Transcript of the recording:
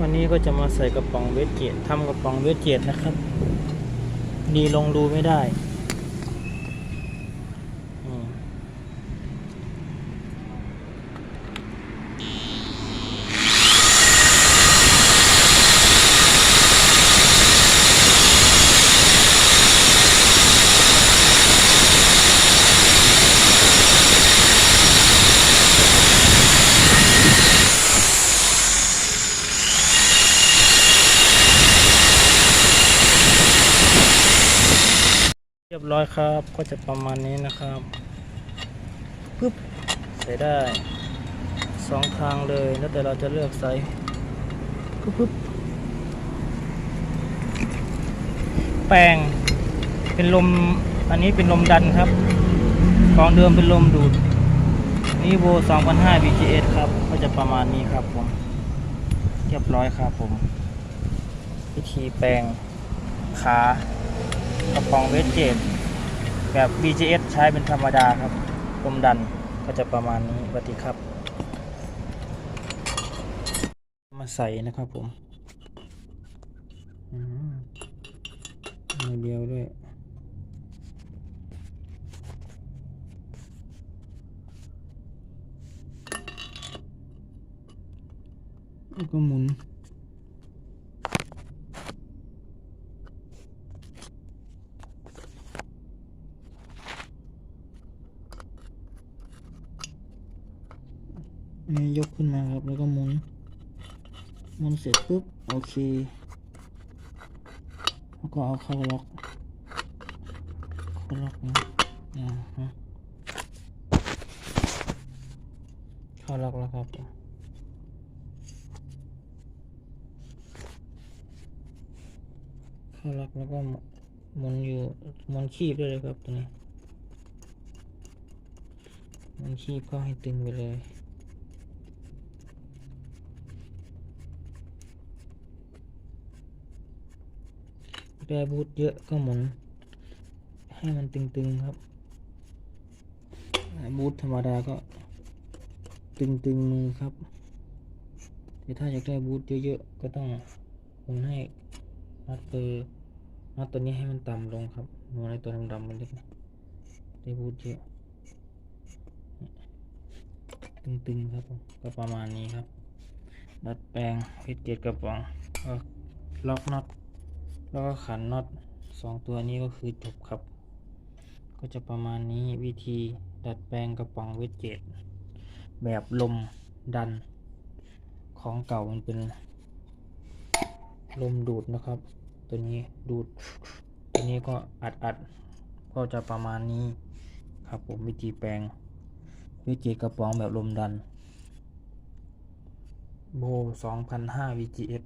วันนี้ก็จะมาใส่กระป๋องเวทเกตทำกระป๋องเวทเกตนะครับ ดีลงดูไม่ได้ เรียบร้อยครับ ก็จะประมาณนี้นะครับปึ๊บใส่ได้สองทางเลยแล้วแต่เราจะเลือกใส่ปึ๊บปึ๊บแปลงเป็นลมอันนี้เป็นลมดันครับของเดิมเป็นลมดูดนี่โบ2005 BGS ครับ ก็จะประมาณนี้ครับผมเรียบร้อยครับผม วิธีแปลงขา กระป๋องเวสเจตแบบ BGS ใช้เป็นธรรมดาครับลมดันก็จะประมาณนี้สวัสดีครับ มาใส่นะครับผมอืมมือเดียวด้วยแล้วก็หมุน ยกขึ้นมาครับ แล้วก็หมุนหมุนเสร็จปุ๊บ โอเค แล้วก็เอาเข้าล็อกเข้าล็อกนะอ่าฮะเข้าล็อกแล้วครับเข้าล็อกแล้วก็หมุนอยู่หมุนคีบด้วยเลยครับตัวนี้มุนคีบเข้าให้ตึงไปเลย แปรบูทเยอะก็หมุน ให้มันตึงๆครับ บูทธรรมดาก็ตึงๆมือครับ แต่ถ้าอยากได้บูทเยอะๆก็ต้องหมุนให้น็อตเปอร์น็อตตัวนี้ให้มันต่ำลงครับหมุนในตัวดำๆมันเล็กได้บูทเยอะตึงๆครับผมก็ประมาณนี้ครับดัดแปลงเพชรเจ็ดกระป๋องก็ล็อกน็อต แล้วก็ขันน็อตสองตัวนี้ก็คือจบครับ ก็จะประมาณนี้วิธีดัดแปลงกระป๋องเวทเจตแบบลมดัน ของเก่ามันเป็น ลมดูดนะครับ ตัวนี้ดูด ตัวนี้ก็อัดอัดก็จะประมาณนี้ครับผมวิธีแปลงเวทเจตกระป๋องแบบลมดันโบ2005 VGS